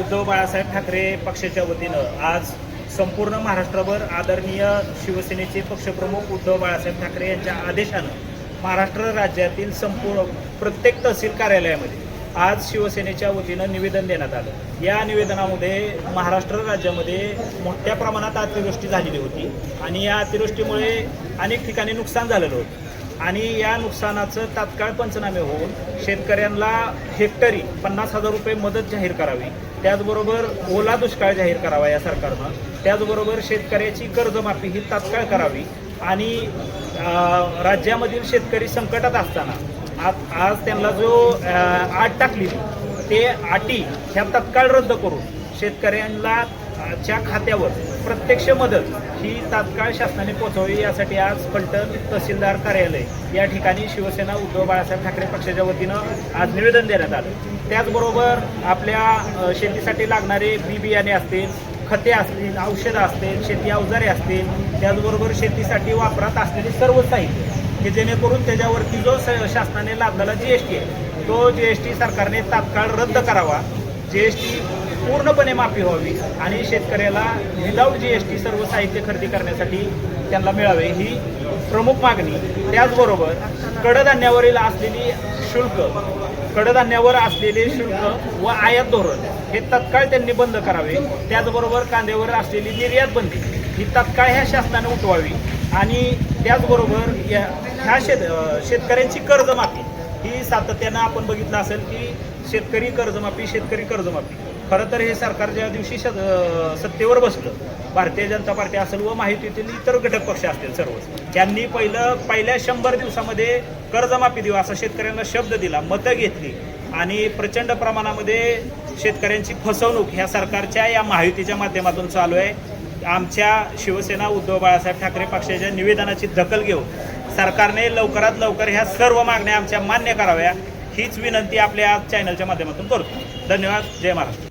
उद्धव बाळासाहेब ठाकरे पक्षाच्या वतीनं आज संपूर्ण महाराष्ट्रभर आदरणीय शिवसेनेचे पक्षप्रमुख उद्धव बाळासाहेब ठाकरे यांच्या आदेशानं महाराष्ट्र राज्यातील संपूर्ण प्रत्येक तहसील कार्यालयामध्ये आज शिवसेनेच्या वतीनं निवेदन देण्यात आलं. या निवेदनामध्ये महाराष्ट्र राज्यामध्ये मोठ्या प्रमाणात अतिवृष्टी झालेली होती आणि या अतिवृष्टीमुळे अनेक ठिकाणी नुकसान झालेलं होतं. आणि या नुकसानाचं तात्काळ पंचनामे होऊन शेतकऱ्यांना हेक्टरी पन्नास हजार रुपये मदत जाहीर करावी. त्याचबरोबर ओला दुष्काळ जाहीर करावा या सरकारनं. त्याचबरोबर शेतकऱ्याची कर्जमाफी ही तात्काळ करावी. आणि राज्यामधील शेतकरी संकटात असताना आज आज त्यांना जो आट टाकली ते आटी ह्या तत्काळ रद्द करून शेतकऱ्यांना च्या खात्यावर प्रत्यक्ष मदत ही तात्काळ शासनाने पोहोचवावी यासाठी आज फलटण तहसीलदार कार्यालय या ठिकाणी शिवसेना उद्धव बाळासाहेब ठाकरे पक्षाच्या वतीनं आज निवेदन देण्यात आलं. त्याचबरोबर आपल्या शेतीसाठी लागणारे बी बियाणे असतील खते असतील औषधं असतील शेती अवजारे असतील त्याचबरोबर शेतीसाठी वापरात असलेले सर्व साहित्य की जेणेकरून त्याच्यावरती जो स- शासनाने लादलेला जी एस टी आहे तो जी एस टी सरकारने तात्काळ रद्द करावा. जी एस टी पूर्णपणे माफी व्हावी आणि शेतकऱ्याला विदाऊट जी एस टी सर्व साहित्य खरेदी करण्यासाठी त्यांना मिळावे ही प्रमुख मागणी. त्याचबरोबर कडधान्यावरील असलेली शुल्क कडधान्यावर असलेले शुल्क व आयात धोरण हे तत्काळ त्यांनी बंद करावे. त्याचबरोबर कांद्यावर असलेली निर्यात बंदी ही तत्काळ ह्या शासनाने उठवावी आणि त्याचबरोबर या ह्या शेत शेतकऱ्यांची कर्जमाफी ही सातत्यानं आपण बघितलं असेल की शेतकरी कर्जमाफी शेतकरी कर्जमाफी. खरं तर हे सरकार ज्या दिवशी सत्तेवर बसलं भारतीय जनता पार्टी असेल व माहितीतील इतर घटक पक्ष असतील सर्वच त्यांनी पहिलं पहिल्या शंभर दिवसामध्ये कर्जमाफी देऊ असा शेतकऱ्यांना शब्द दिला मतं घेतली आणि प्रचंड प्रमाणामध्ये शेतकऱ्यांची फसवणूक ह्या सरकारच्या या माहितीच्या माध्यमातून चालू आहे. आमच्या शिवसेना उद्धव बाळासाहेब ठाकरे पक्षाच्या निवेदनाची दखल घेऊन सरकारने लवकरात लवकर ह्या सर्व मागण्या आमच्या मान्य कराव्या हीच विनंती आपल्या चॅनलच्या माध्यमातून करतो. धन्यवाद. जय महाराष्ट्र.